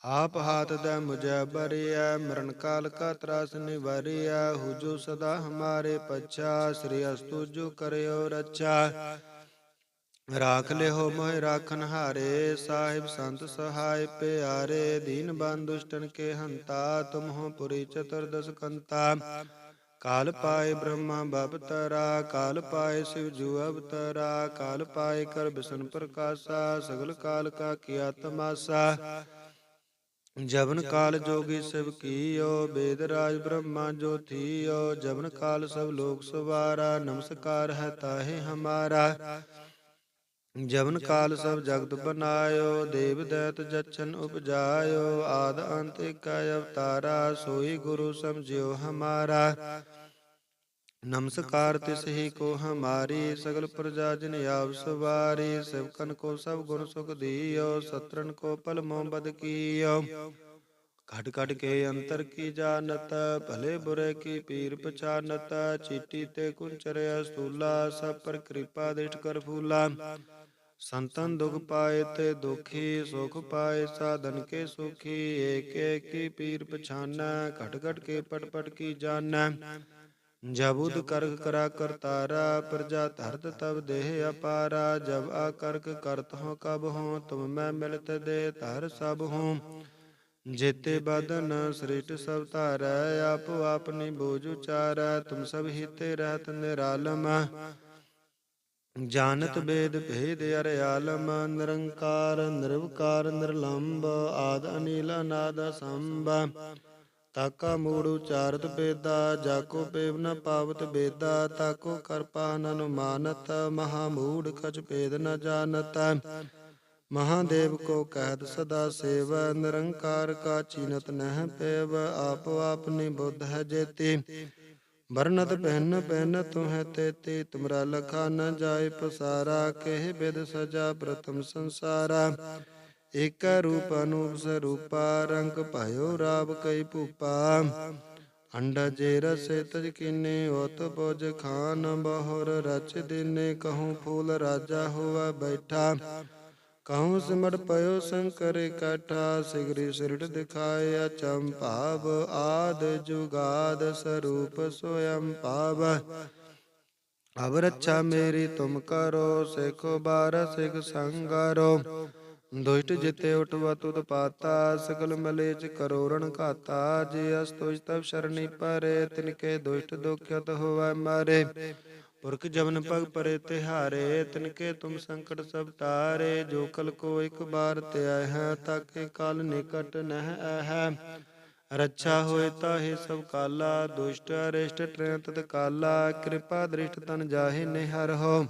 ਆਪ ਹਾਥ ਦੇ ਮੁਝੈ ਬਰੀਐ ਮਰਨ ਕਾਲ ਕਾ ਤਰਾਸ ਨਿਵਾਰੀਐ ਹੁਜੋ ਸਦਾ ਹਮਾਰੇ ਪਛਾ ਸ੍ਰੀ ਅਸਤੁ ਜੋ ਕਰਿਓ ਰੱਛਾ ਰਾਖ ਲਿਓ ਮੋਹਿ ਰਾਖਨ ਹਾਰੇ ਸਾਹਿਬ ਸੰਤ ਸਹਾਇ ਪਿਆਰੇ ਦੀਨ ਬੰਦ ਦੁਸ਼ਟਨ ਕੇ ਹੰਤਾ ਤੁਮ ਹੋ ਪੁਰੀ ਚਤੁਰਦਸ ਕੰਤਾ ਕਾਲ ਪਾਏ ਬ੍ਰਹਮਾ ਬਪਤਰਾ ਕਾਲ ਪਾਏ ਸਿਵ ਜੂ ਅਵਤਰਾ ਕਾਲ ਪਾਏ ਕਰ ਬਿਸ਼ਨ ਪ੍ਰਕਾਸ਼ਾ ਸਗਲ ਕਾਲ ਕਾ ਕੀਆ ਤਮਾਸਾ ਜਬਨ ਕਾਲ ਜੋਗੀ ਸਿਵ ਕੀਓ ਬੇਦ ਰਾਜ ਬ੍ਰਹਮਾ ਜੋ ਥੀਓ ਜਬਨ ਕਾਲ ਸਭ ਲੋਕ ਸਵਾਰਾ ਨਮਸਕਾਰ ਹੈ ਤਾਹੇ ਹਮਾਰਾ ਜਵਨ ਕਾਲ ਸਭ ਜਗਤ ਬਨਾਇਓ ਦੇਵ ਦੈਤ ਜਛਨ ਉਪਜਾਇਓ ਆਦ ਅੰਤ ਏਕਾ ਅਵਤਾਰਾ ਸੋਈ ਗੁਰੂ ਸਮਝਿਓ ਹਮਾਰਾ। ਨਮਸਕਾਰ ਤਿਸ ਹੀ ਕੋ ਹਮਾਰੀ ਸਗਲ ਪ੍ਰਜਾ ਜਿਨ ਆਪ ਸਵਾਰੀ ਸਿਵਕਨ ਕੋ ਸਭ ਗੁਣ ਸੁਖ ਦੀਓ ਸਤਰਨ ਕੋ ਪਲ ਮੋਹਬਦ ਕੀਓ। ਘਟ ਘਟ ਕੇ ਅੰਤਰ ਕੀ ਜਾਣਤ ਭਲੇ ਬੁਰੇ ਕੀ ਪੀਰ ਪਛਾਨਤ ਚੀਟੀ ਤੇ ਕੁੰਚਰਿਆ ਸਤੂਲਾ ਸਭ ਪਰ ਕਿਰਪਾ ਦਿਟ ਕਰ ਫੂਲਾ। ਸੰਤਨ ਦੁਖ ਪਾਏ ਤੇ ਦੁਖੀ ਸੁਖ ਪਾਏ, ਸਾਧਨ ਕੇ ਸੁਖੀ, ਏਕ ਏਕੀ ਪੀਰ ਪਛਾਨੈ, ਘਟ ਘਟ ਕੇ ਪਟ ਪਟ ਕੀ ਜਾਣੈ। ਜਬੁਦ ਕਰਕ ਕਰਾ ਕਰਤਾਰਾ ਪ੍ਰਜਾ ਧਰਤ ਤਬ ਦੇਹ ਅਪਾਰਾ, ਜਬ ਆ ਕਰਕ ਕਰਤ ਹੋ ਕਬ ਹੋ ਤੁਮ ਮੈਂ ਮਿਲਤ ਦੇ ਧਰ ਸਭ ਹੋ ਜੇਤੇ ਬਦਨ ਸ੍ਰਿਸ਼ਟ ਸਭ ਧਾਰੈ, ਆਪ ਆਪਨੀ ਬੋਝ ਉਚਾਰੈ ਤੁਮ ਸਭ ਹਿਤੇ ਰਹਿਤ ਨਿਰਾਲਮ। ਜਾਣਤ ਬੇਦ ਭੇਦ ਅਰਿਆਲਮ ਨਿਰੰਕਾਰ, ਨਿਰਵਕਾਰ ਨਿਰਲੰਭ ਆਦ ਅਨੀਲ, ਅਨਾਦ ਸੰਭ ਤਾਕਾ ਮੂੜ ਉਚਾਰਤ ਬੇਦਾ ਜਾਕੋ ਪੇਵ ਨ ਪਾਵਤ ਬੇਦਾ, ਤਾਕੋ ਕਰਪਾ ਅਨੁਮਾਨਤ, ਮਹਾ ਮੂੜ ਕਛ ਭੇਦ ਨ ਜਾਣਤ। ਮਹਾਦੇਵ ਕੋ ਕਹਿਤ ਸਦਾ ਸੇਵ, ਨਿਰੰਕਾਰ ਕਾ ਚੀਨਤ ਨਹਿ ਪੇਵ, ਆਪ ਆਪਨੀ ਬੁੱਧ ਹੈ ਜੇਤੀ। ਵਰਨਤ ਪਹਿਨ ਪਹਿਨ ਤੁਹੈ ਤੇਤੀ ਤੁਮਰਾ ਲਖਾ ਨ ਜਾਏ ਪਸਾਰਾ, ਕਹਿ ਬਿਦ ਸਜਾ ਪ੍ਰਥਮ ਸੰਸਾਰਾ। ਏਕ ਰੂਪ ਅਨੂਪ ਸਰੂਪਾ, ਰੰਗ ਭਇਓ ਰਾਵ ਕਈ ਭੂਪਾ। ਅੰਡਾ ਜੇ ਰਸੇ ਤਜ ਕੀਨੇ ਹੋਤ ਬੋਜ ਖਾਨ ਬਹੁਰ ਰਚ ਦਿਨੇ, ਕਹੂੰ ਫੂਲ ਰਾਜਾ ਹੋਆ ਬੈਠਾ। ਕਹੂੰ ਸਿਮਟ ਪਇਓ ਸ਼ੰਕਰ ਇਕੱਠਾ, ਸਿਗਰੀ ਸਿਰਟ ਦਿਖਾਇਆ ਚੰਪਾਵ ਆਦ ਜੁਗਾਦ ਸਰੂਪ ਸੋਇਮ ਪਾਵ ਅਬ ਰੱਛਾ ਮੇਰੀ ਤੁਮ ਕਰੋ, ਸਿਖੋ ਬਾਰ ਸਿਖ ਸੰਗਰੋ। ਦੁਸ਼ਟ ਜਿਤੇ ਉਠਵਾ, ਤੁਧ ਪਾਤਾ, ਸਗਲ ਮਲੇਚ ਕਰੋ ਰਣ ਘਾਤਾ। ਜੇ ਅਸਤੋਜ ਤਬ ਸ਼ਰਣੀ ਪਰੇ, ਤਿਨਕੇ ਦੁਸ਼ਟ ਦੁਖਿਤ ਹੋਵੈ ਮਾਰੇ। ਪੁਰਖ ਜਮਨ ਪਗ ਪਰੇ ਤਿਹਾਰੇ, ਤਿਨਕੇ ਤੁਮ ਸੰਕਟ ਸਭ ਤਾਰੇ, ਜੋ ਕਲ ਕੋ ਇੱਕ ਬਾਰ ਤੇ ਆਇ ਹੈ, ਤਾਕੇ ਕਾਲ ਨਿਕਟ ਨਹਿ ਆਹੈ ਰੱਛਾ ਹੋਏ ਤਾਹੇ ਸਭ ਕਾਲਾ, ਦੁਸ਼ਟ ਅਰਿਸ਼ਟ ਟ੍ਰੈ ਤਤ ਕਾਲਾ, ਕਿਰਪਾ ਦ੍ਰਿਸ਼ਟ ਤਨ ਜਾਹੇ ਨਿਹਰ ਹੋ।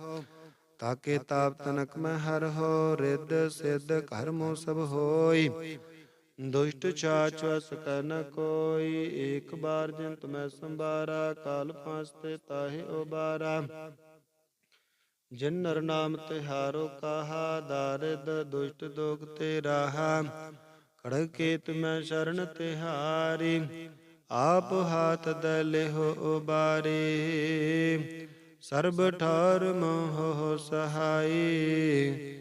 ਤਾਕੇ ਤਾਪ ਤਨਕ ਮੈਂ ਹਰ ਹੋ, ਰਿੱਧ ਸਿੱਧ ਕਰਮੋ ਸਭ ਹੋਈ। ਦੁਸ਼ਟ ਛਾਛ ਵਸ ਕਨ ਕੋਈ, ਏਕ ਬਾਰ ਜਿਨ ਤੁਮੈ ਸੰਭਾਰਾ, ਕਾਲ ਫਾਸਤੇ ਤਾਹੇ ਉਬਾਰਾ। ਜਿਨ ਨਰ ਨਾਮ ਤਿਹਾਰੋ ਕਾਹਾ, ਦਾਰਿਦ ਦੁਸ਼ਟ ਦੋਗ ਤੇ ਰਾਹਾ ਖੜਗ ਕੇ ਤੁਮੈ ਸ਼ਰਨ ਤਿਹਾਰੀ, ਆਪ ਹਾਥ ਦ ਲਿਹੋ ਉਬਾਰੀ। ਸਰਬ ਠਾਰ ਮੋਹ ਸਹਾਈ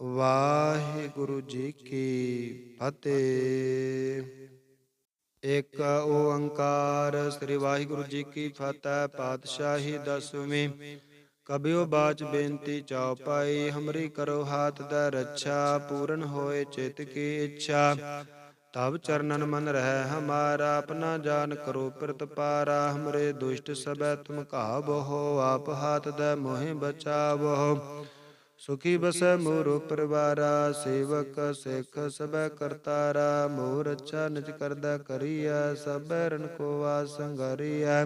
ਵਾਹਿਗੁਰੂ ਜੀ ਕੀ ਫਤਿਹ। ਇੱਕ ਓੰਕਾਰ ਸ੍ਰੀ ਵਾਹਿਗੁਰੂ ਜੀ ਕੀ ਫਤਿਹ, ਪਾਤਸ਼ਾਹੀ ਦਸਵੀਂ। ਕਬਿਓ ਬਾਚ ਬੇਨਤੀ ਚਾਉ ਪਾਈ, ਹਮਰੀ ਕਰੋ ਹਾਥ ਦਾ ਰੱਛਾ, ਪੂਰਨ ਹੋਏ ਚਿਤ ਕੀ ਇੱਛਾ। ਤਬ ਚਰਨਨ ਮਨ ਰਹਿ ਹਮਾਰਾ, ਆਪਣਾ ਜਾਨ ਕਰੋ ਪ੍ਰਤ ਪਾਰਾ। ਹਮਰੇ ਦੁਸ਼ਟ ਸਬੈ ਤੁਮ ਕਾਬੋ ਆਪ ਹਾਥ ਦਾ ਮੋਹਿ ਬਚਾਵੋ। ਸੁਖੀ ਬਸੈ ਮੋਰੋ ਪਰਿਵਾਰਾ, ਸੇਵਕ ਸਿੱਖ ਸਬੈ ਕਰਤਾਰਾ ਮੋਰ ਅੱਛਾ ਨਿਜ ਕਰਦਾ ਕਰੀਐ ਸਬੈ ਰਣ ਕੋ ਆਸੰਗਰੀਐ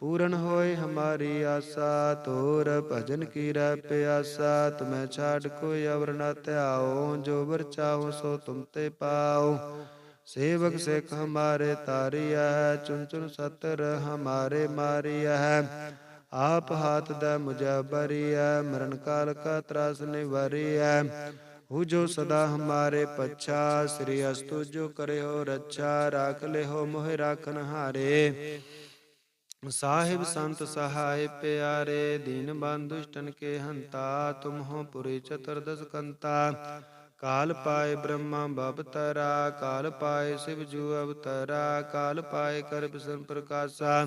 ਪੂਰਨ ਹੋਏ ਹਮਾਰੀ ਆਸਾ ਤੋਰ ਭਜਨ ਕੀ ਰਹਿ ਪਿਆਸਾ, ਤੁਮੈ ਛਾੜ ਕੋਈ ਅਵਰ ਨ ਧਿਆਓ, ਜੋ ਵਰ ਚਾਹੋ ਸੋ ਤੁਮ ਤੇ ਪਾਓ। ਸੇਵਕ ਸਿੱਖ ਹਮਾਰੇ ਤਾਰੀਐ ਚੁਨ ਚੁਨ ਸਤਰ ਹਮਾਰੇ ਮਾਰੀਐ। ਆਪ ਹਾਥ ਦਾ ਮੁਝੈ ਬਰੀਐ ਮਰਨ ਕਾਲ ਕਾ ਤਰਾਸ ਨਿਵਾਰੀਐ। ਹੂ ਜੋ ਸਦਾ ਹਮਾਰੇ ਪੱਛਾ, ਸ੍ਰੀ ਅਸਤੁ ਜੋ ਕਰਿਓ ਰੱਛਾ, ਰਾਖ ਲਿਓ ਮੋਹਿ ਰਾਖਨ ਹਾਰੇ। ਸਾਹਿਬ ਸੰਤ ਸਹਾਇ ਪਿਆਰੇ, ਦੀਨ ਬੰਧੁ ਕੇ ਹੰਤਾ, ਤੁਮ ਹੋ ਪੁਰੀ ਚਤੁਰਦਸ ਕੰਤਾ। ਕਾਲ ਪਾਏ ਬ੍ਰਹਮਾ ਬਵਤਰਾ ਕਾਲ ਪਾਏ ਸਿਵ ਜੂ ਅਵਤਰਾ ਕਾਲ ਪਾਏ ਕਰ ਬਿਸਨ ਪ੍ਰਕਾਸ਼ਾ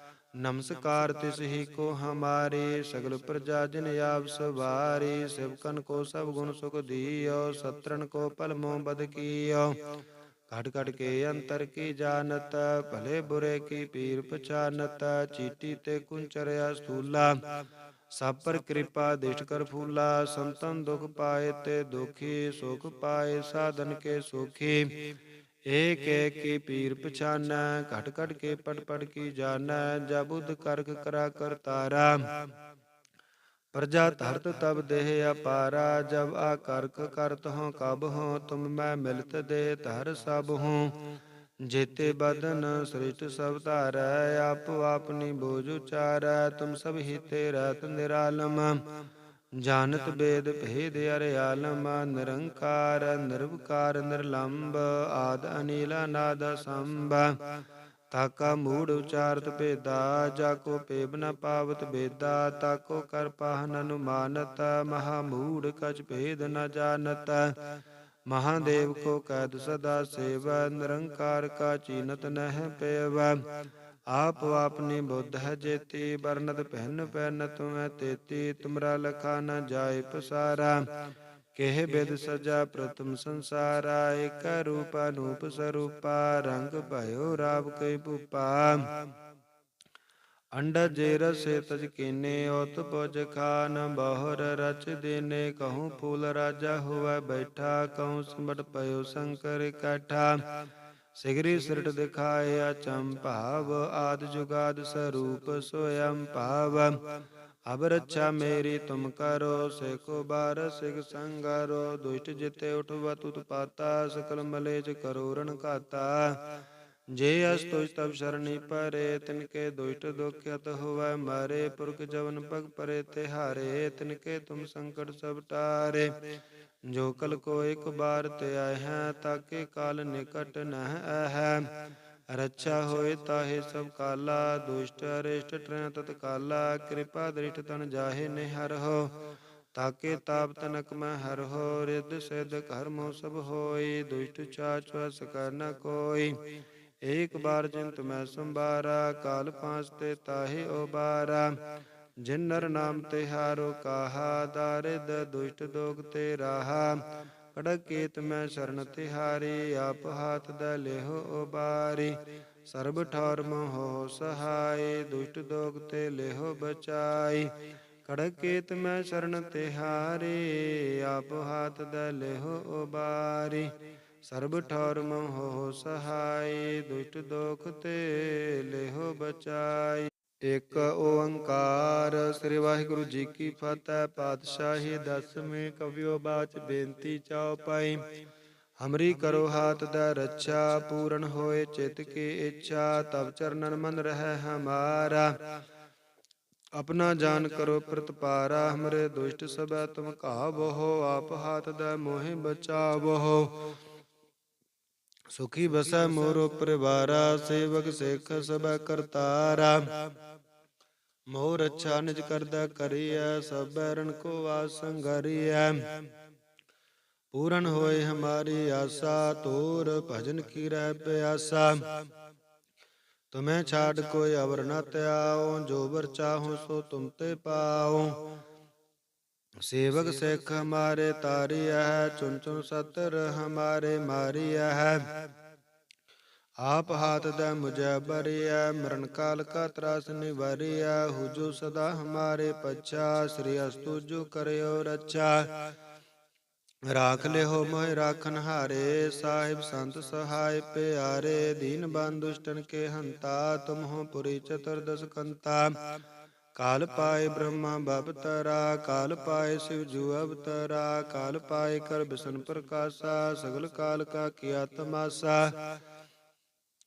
ਨਮਸਕਾਰ ਤਿਸ ਕੋ ਹਮਾਰੇ, ਸਗਲ ਪ੍ਰਜਾ ਜਨ ਆਪ ਸਵਾਰੀ ਸਿਵਕਨ ਕੋ ਸਭ ਗੁਣ ਸੁਖ ਦੀਓ ਸਤਰਨ ਕੋ ਪਲ ਬਦ ਕੀਓ। ਘਟ ਘਟ ਕੇ ਅੰਤਰ ਕੀ ਜਾਣਤ, ਭਲੇ ਬੁਰੇ ਕੀ ਪੀਰ ਪਛਾਨਤ, ਚੀਟੀ ਤੇ ਕੁੰਚਰਿਆ ਸਥੂਲਾ ਸਭ ਪਰ ਕਿਰਪਾ ਦਿਸ਼ਟ ਕਰ ਫੂਲਾ, ਸੰਤਨ ਦੁਖ ਪਾਏ ਤੇ ਦੁਖੀ, ਸੁਖ ਪਾਏ, ਸਾਧਨ ਕੇ ਸੁਖੀ। ਏਕ ਏਕ ਕੀ ਪੀਰ ਪਛਾਨੈ, ਘਟ ਘਟ ਕੇ ਪਟ ਪੜ ਕੀ ਜਾਣੈ ਜਬੁਦ ਕਰਕ ਕਰਾ ਕਰਤਾਰਾ ਪ੍ਰਜਾ ਧਰਤ ਤਬ ਦੇਹ ਅਪਾਰਾ, ਜਬ ਆ ਕਰਕ ਕਰਤ ਹੋ ਕਬ ਹੋ, ਤੁਮ ਮੈਂ ਮਿਲਤ ਦੇ ਧਰ ਸਭ ਹੂੰ। ਜੇਤੇ ਬਦਨ ਸ੍ਰਿਸ਼ਟ ਸਭ ਧਾਰੈ, ਆਪ ਆਪਨੀ ਬੋਝ ਉਚਾਰੈ, ਤੁਮ ਸਭ ਹੀਤੇ ਰਹਿਤ ਨਿਰਾਲਮ। ਜਾਣਤ ਬੇਦ ਭੇਦ ਅਰੇ ਆਲਮ, ਨਿਰੰਕਾਰ, ਨਿਰਵਕਾਰ ਨਿਰਲੰਭ ਆਦ ਅਨੀਲ ਨਾਦ ਸੰਭ ਤਾਕਾ ਮੂੜ ਉਚਾਰਤ ਭੇਦਾ, ਜਾ ਕੋ ਪੇਬ ਨ ਪਾਵਤ ਬੇਦਾ ਤਾਕੋ ਕਰ ਪਾਹਨ ਅਨੁਮਾਨਤ, ਮਹਾ ਮੂੜ ਕਛ ਭੇਦ ਨ ਜਾਣਤ। ਮਹਾਦੇਵ ਕੋ ਕੈਦ ਸਦਾ ਸੇਵ, ਨਿਰੰਕਾਰ ਕਾ ਚੀਨਤ ਨਹਿ ਪੇਵ। ਆਪ ਆਪਨੀ ਬੁੱਧ ਹੈ ਜੇਤੀ ਬਰਨਤ ਪਹਿਨ ਪਹਿਨ ਤੁਮੈ ਤੇਤੀ, ਤੁਮਰਾ ਲਖਾ ਨ ਜਾਏ ਪਸਾਰਾ। ਕਿਹ ਬਿਦ ਸਜਾ ਪ੍ਰਥਮ ਸੰਸਾਰਾ ਏਕ ਰੂਪ ਅਨੂਪ ਸਰੂਪਾ, ਰੰਗ ਭਇਓ ਰਾਵ ਕੈ ਭੂਪਾ। ਅੰਡਾ ਜੇ ਰਸੇ ਤਜ ਕੀਨੇ, ਓਤ ਪੁਜ ਖਾਨ ਬਹੁਰ ਰਚ ਦੇਨੇ, ਕਹੂੰ ਫੂਲ ਰਾਜਾ ਹੋਵੇ ਬੈਠਾ, ਕਹੂੰ ਸਿਮਟ ਪਇਓ ਸ਼ੰਕਰ ਇਕੱਠਾ। ਸਿਗਰੀ ਸਿਰਟ ਦਿਖਾਏ ਅਚੰਭਾਵ ਆਦ ਜੁਗਾਦ ਸਰੂਪ ਸੋਇਮ ਭਾਵ। ਅਬ ਰੱਛਾ ਮੇਰੀ ਤੁਮ ਕਰੋ ਸੇਕੋ ਬਾਰ ਸਿਗ ਸੰਗਰੋ, ਦੁਸ਼ਟ ਜਿਤੇ ਉਠਵਾ ਤੁਤ ਪਾਤਾ ਸਕਲ ਮਲੇਜ ਕਰੋ ਰਣ ਘਾਤਾ। ਜੇ ਅਸ ਤੁਜ ਤਬ ਸ਼ਰਣੀ ਪਰੇ ਤਿਨ ਕੇ ਦੁਸ਼ਟ ਦੁਖਿਤ ਹੋਵੈ ਮਾਰੇ, ਪੁਰਖ ਜਵਨ ਪਗ ਪਰੇ, ਤਿਹਾਰੇ ਤਿਨ ਕੇ ਤੁਮ ਸੰਕਟ ਸਭ ਟਾਰੇ। ਜੋ ਕਲ ਕੋ ਇੱਕ ਬਾਰ ਤੇ ਆਏ ਹੈ, ਤਾਕੇ ਕਾਲ ਨਿਕਟ ਨਹਿ ਹੈ ਰੱਛਾ ਹੋਏ ਤਾਹੇ ਸਭ ਕਾਲਾ, ਦੁਸ਼ਟ ਅਰਿਸ਼ਟ ਟਰੈ ਤਤ ਕਾਲਾ ਕਿਰਪਾ ਦ੍ਰਿਸ਼ਟ ਤਨ ਜਾਹੇ ਨਿਹਰ ਹੋ। ਤਾਕੇ ਤਾਪ ਤਨਕ ਮੈਂ ਹਰ ਹੋ ਰਿਦ ਸਿਧ ਕਰਮੋ ਸਭ ਹੋਈ, ਦੁਸ਼ਟ ਚਾਚ ਵਸ ਕਰ ਨ ਕੋਈ। ਏਕ ਬਾਰ ਜਿੰਤ ਮੈਂ ਸੰਭਾਰਾ, ਕਾਲ ਪਾਂਚ ਤੇ ਤਾਹੇ ਓਬਾਰਾ ਜਿਨ ਨਰ ਨਾਮ ਤੇ ਹਾਰੋ ਕਾਹਾ, ਦਾਰਿਦ ਦੁਸ਼ਟ ਦੋਗ ਤੇ ਰਾਹਾ। ਕੜਕ ਕੇਤ ਮੈਂ ਸ਼ਰਨ ਤਿਹਾਰੀ, ਆਪ ਹਾਥ ਦ ਲਿਹੋ ਉਬਾਰੀ। ਸਰਬ ਠੌਰ ਮੋਹ ਸਹਾਈ ਦੁਸ਼ਟ ਦੋਗ ਤੇ ਲਿਹੋ ਬਚਾਈ ਕੜਕ ਕੇਤ ਮੈਂ ਸ਼ਰਨ ਤਿਹਾਰੀ, ਆਪ ਹਾਥ ਦ ਲਿਹੋ ਉਬਾਰੀ। ਸਰਬ ਠੌਰ ਮੋਹ ਸਹਾਈ ਦੁਸ਼ਟ ਦੋਖ ਤੇ ਲਿਹੋ ਬਚਾਈ। ਇਕ ਓੰਕਾਰ, ਸ੍ਰੀ ਵਾਹਿਗੁਰੂ ਜੀ ਕੀ ਫਤਿਹ, ਪਾਤਸ਼ਾਹੀ ਦਸਵੇਂ ਕਵਿਓ ਬਾਚ ਬੇਨਤੀ ਚਾਉ ਪਾਈ। ਹਮਰੀ ਕਰੋ ਹਾਥ ਦਾ ਰੱਛਾ, ਪੂਰਨ ਹੋਏ ਚਿਤ ਕੀ ਇੱਛਾ ਤਬ ਚਰਨਨ ਮਨ ਰਹਿ ਹਮਾਰਾ। ਆਪਣਾ ਜਾਨ ਕਰੋ ਪ੍ਰਤਪਾਰਾ, ਹਮਰੇ ਦੁਸ਼ਟ ਸਭੈ ਤੁਮ ਕਾਬੋ ਆਪ ਹਾਥ ਦੈ ਮੋਹਿ ਬਚਾਵੋ ਸੁਖੀ ਬਸੈ ਮੋਰੋ ਪਰਿਵਾਰਾ, ਸੇਵਕ ਸਿੱਖ ਸਭੈ ਕਰਤਾਰਾ। ਮੋਰ ਅੱਛਾ ਨਿਜ ਕਰਦਾ ਕਰੀਐ, ਸਭੈ ਰਣ ਕੋ ਵਾਸ ਪੂਰਨ ਹੋਏ ਹਮਾਰੀ ਆਸਾ ਤੋਰ ਭਜਨ ਕੀ ਰਹਿ ਪਿਆਸਾ। ਤੁਮੈ ਛਾੜ ਕੋਈ ਅਵਰ ਨ ਤਿਆਉ, ਜੋ ਵਰ ਚਾਹੋ ਸੋ ਤੁਮ ਤੇ ਪਾਉ। ਸੇਵਕ ਸਿੱਖ ਹਮਾਰੇ ਤਾਰਿਆ ਚੁਨ ਚੁਨ ਸਤਰ ਹਮਾਰੇ ਮਾਰਿਆ ਹੈ ਆਪ ਹਾਥ ਦੇ ਮੁਝੈ ਬਰਿਆ ਮਰਨ ਕਾਲ ਕਾ ਤਰਾਸ ਨਿਵਾਰਿਆ ਹੁਜੂ ਸਦਾ ਹਮਾਰੇ ਪਛਾ ਸ੍ਰੀ ਅਸਤੁ ਜੋ ਕਰਿਓ ਰੱਛਾ ਰਾਖ ਲਿਓ ਮੋਹਿ ਰਾਖਨ ਹਾਰੇ ਸਾਹਿਬ ਸੰਤ ਸਹਾਇ ਪਿਆਰੇ ਦੀਨ ਬੰਦੁਸ਼ਟਨ ਕੇ ਹੰਤਾ ਤੁਮ ਹੋ ਪੁਰੀ ਚਤੁਰਦਸ ਕੰਤਾ ਕਾਲ ਪਾਏ ਬ੍ਰਹਮਾ ਬਪਤਰਾ ਕਾਲ ਪਾਏ ਸਿਵ ਜੂ ਅਵਤਰਾ ਕਾਲ ਪਾਏ ਕਰ ਬਿਸ਼ਨ ਪ੍ਰਕਾਸ਼ਾ ਸਗਲ ਕਾਲ ਕਾ ਕੀਆ ਤਮਾਸਾ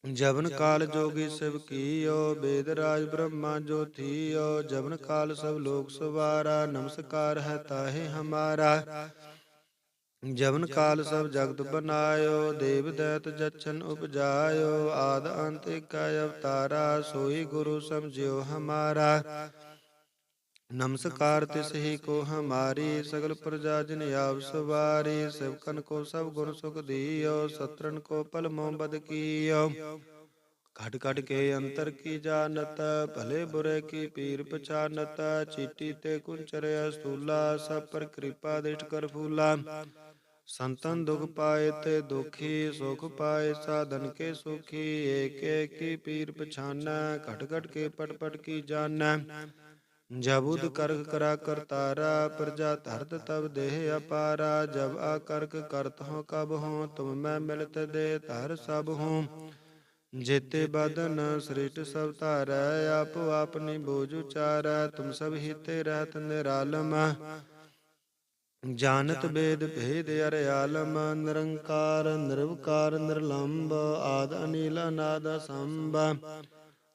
ਜਵਨ ਕਾਲ ਜੋਗੀ ਸਿਵ ਕੀਓ ਬੇਦ ਰਾਜ ਬ੍ਰਹਮਾ ਜੋ ਥੀਓ ਜਵਨ ਕਾਲ ਸਭ ਲੋਕ ਸਵਾਰਾ ਨਮਸਕਾਰ ਹੈ ਤਾਹੇ ਹਮਾਰਾ ਜਵਨ ਕਾਲ ਸਭ ਜਗਤ ਬਨਾਇਓ ਦੇਵ ਦੈਤ ਜਛਨ ਉਪਜਾਇਓ ਆਦ ਅੰਤ ਏਕਾ ਅਵਤਾਰਾ ਸੋਈ ਗੁਰੂ ਸਮਝਿਓ ਹਮਾਰਾ ਨਮਸਕਾਰ ਤਿਸ ਹੀ ਕੋ ਹਮਾਰੀ ਸਗਲ ਪ੍ਰਜਾ ਜਨ ਆਪ ਸਵਾਰੀ ਸਭਕਨ ਕੋ ਸਭ ਗੁਣ ਸੁਖ ਦੀਓ ਸਤਰਨ ਕੋ ਪਲ ਮੋਹ ਬਦ ਕੀਓ ਘਟ ਘਟ ਕੇ ਅੰਤਰ ਕੀ ਜਾਣਤ ਭਲੇ ਬੁਰੇ ਕੀ ਪੀਰ ਪਛਾਨਤ ਚੀਟੀ ਤੇ ਕੁੰਚਰਿਆ ਸਤੂਲਾ ਸਭ ਪਰ ਕਿਰਪਾ ਦਿਸ਼ਟ ਕਰ ਫੂਲਾ ਸੰਤਨ ਦੁਖ ਪਾਏ ਤੇ ਦੁਖੀ ਸੁਖ ਪਾਏ ਸਾਧਨ ਕੇ ਸੁਖੀ ਏਕ ਏਕ ਕੀ ਪੀਰ ਪਛਾਨੈ ਘਟ ਘਟ ਕੇ ਪਟ ਪਟ ਕੀ ਜਾਣੈ ਜਬੁਦ ਕਰਕ ਕਰਾ ਕਰਤਾਰਾ ਪ੍ਰਜਾ ਧਰਤ ਤਬ ਦੇਹ ਅਪਾਰਾ ਜਬ ਆ ਕਰਕ ਕਰਤ ਹੋ ਕਬ ਹੋ ਤੁਮ ਮੈਂ ਮਿਲਤ ਦੇ ਧਰ ਸਭ ਹੋ ਜੇਤੇ ਬਦਨ ਸ੍ਰਿਸ਼ਟ ਸਭ ਧਾਰੈ ਆਪ ਆਪਨੀ ਬੋਝ ਉਚਾਰੈ ਤੁਮ ਸਭ ਹਿਤੇ ਰਹਿਤ ਨਿਰਾਲਮ। ਜਾਣਤ ਬੇਦ ਭੇਦ ਅਰਿਆਲਮ ਨਿਰੰਕਾਰ ਨਿਰਵਕਾਰ ਨਿਰਲੰਭ ਆਦ ਅਨੀਲ ਅਨਾਦ ਸੰਭ।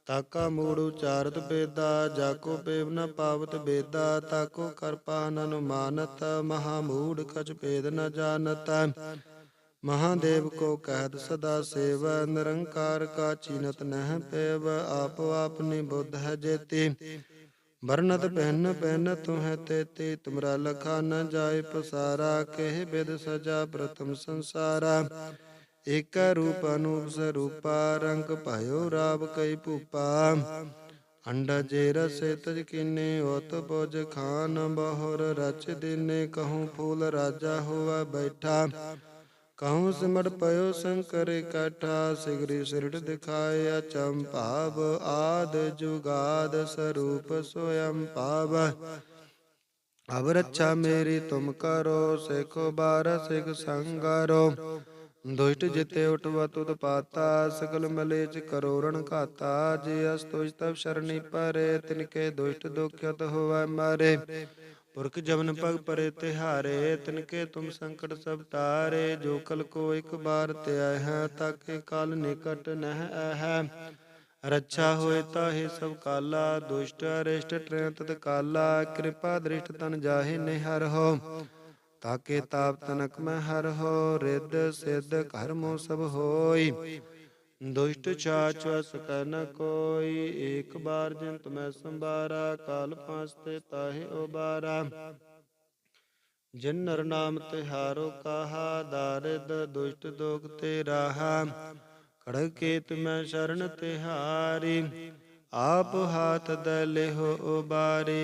ਤਾਕਾ ਮੂੜ ਉਚਾਰਤ ਬੇਦਾ ਜਾਕੋ ਪੇਵ ਨ ਪਾਵਤ ਬੇਦਾ, ਤਾਕੋ ਕਰਪਾ ਨ ਅਨੁਮਾਨਤ, ਮਹਾ ਮੂੜ ਕਛ ਭੇਦ ਨ ਜਾਣਤ। ਮਹਾਦੇਵ ਕੋ ਕਹਿਤ ਸਦਾ ਸੇਵ, ਨਿਰੰਕਾਰ ਕਾ ਚੀਨਤ ਨਹਿ ਪੇਵ, ਆਪ ਆਪਨੀ ਬੁੱਧ ਹੈ ਜੇਤੀ। ਵਰਨਤ ਪਹਿਨ ਪਹਿਨ ਤੁਹੈ ਤੇਤੀ, ਤੁਮਰਾ ਲਖਾ ਨ ਜਾਏ ਪਸਾਰਾ, ਕਹਿ ਬਿਦ ਸਜਾ ਪ੍ਰਥਮ ਸੰਸਾਰਾ। ਏਕ ਰੂਪ ਅਨੂਪ ਸਰੂਪਾ, ਰੰਗ ਭਾਇਓ ਰਾਵ ਕਈ ਭੂਪਾ। ਅੰਡਾ ਜੇ ਰਸੇ ਤਜ ਕੀਨੇ, ਉਤ ਪੁਜ ਖਾਨ ਬਹੁਰ ਰਚ ਦਿਨੇ। ਕਹੂੰ ਫੂਲ ਰਾਜਾ ਹੋਵਾ ਬੈਠਾ, ਕਹੂੰ ਸਿਮੜ ਪਇਓ ਸ਼ੰਕਰ ਇਕੱਠਾ ਸਿਗਰੀ ਸਿਰਟ ਦਿਖਾਇਆ ਚੰਪਾਵ ਆਦ ਜੁਗਾਦ ਸਰੂਪ ਸੋਇਮ ਪਾਵ ਅਬ ਰੱਛਾ ਮੇਰੀ ਤੁਮ ਕਰੋ, ਸਿਖੋ ਬਾਰ ਸਿਖ ਸੰਗਰੋ। ਦੁਸ਼ਟ ਜਿਤੇ ਉਟਵਾ ਤੁਤ ਪਾਤਾ ਸਗਲ ਮਲੇਚ ਕਰੋਰਣ ਘਾਤਾ, ਜੇ ਅਸਤੁਜ ਤਬ ਸ਼ਰਣੀ ਪਰੇ ਤਿਨਕੇ ਦੁਸ਼ਟ ਦੁਖਿਤ ਹੋਵੈ ਮਾਰੇ। ਪੁਰਖ ਜਵਨ ਪਗ ਪਰੇ ਤਿਹਾਰੇ ਤਿਨਕੇ ਤੁਮ ਸੰਕਟ ਸਭ ਤਾਰੇ ਜੋ ਕਲ ਕੋ ਇੱਕ ਬਾਰ ਧਿਆ ਹੈ, ਤਾਕੇ ਕਾਲ ਨਿਕਟ ਨਹਿ ਹੈ ਰੱਛਾ ਹੋਏ ਤਾਹੇ ਸਭ ਕਾਲਾ, ਦੁਸ਼ਟ ਅਰਿਸ਼ਟ ਟ੍ਰੈ ਤਤ ਕਾਲਾ, ਕਿਰਪਾ ਦ੍ਰਿਸ਼ਟ ਤਨ ਜਾਹੇ ਨਿਹਰ ਹੋ ਤਾਕੇ ਤਾਪ ਤਨਕ ਮੈਂ ਹਰ ਹੋ, ਰਿੱਧ ਸਿੱਧ ਘਰ ਮੋ ਸਭ ਹੋਈ। ਦੁਸ਼ਟ ਛਾਛ ਵਸ ਕਰਨ ਕੋਈ, ਏਕ ਬਾਰ ਜਿਨ ਤੁਮੈ ਸੰਭਾਰਾ, ਕਾਲ ਫਾਸਤੇ ਤਾਹੇ ਉਬਾਰਾ। ਜਿਨ ਨਰ ਨਾਮ ਤਿਹਾਰੋ ਕਹਾ, ਦਾਰਿਦ ਦੁਸ਼ਟ ਦੋਖ ਤੇ ਰਾਹਾ ਖੜਗ ਕੇ ਤੁਮੈ ਸ਼ਰਨ ਤਿਹਾਰੀ, ਆਪ ਹਾਥ ਦਲਿਹੁ ਉਬਾਰੇ।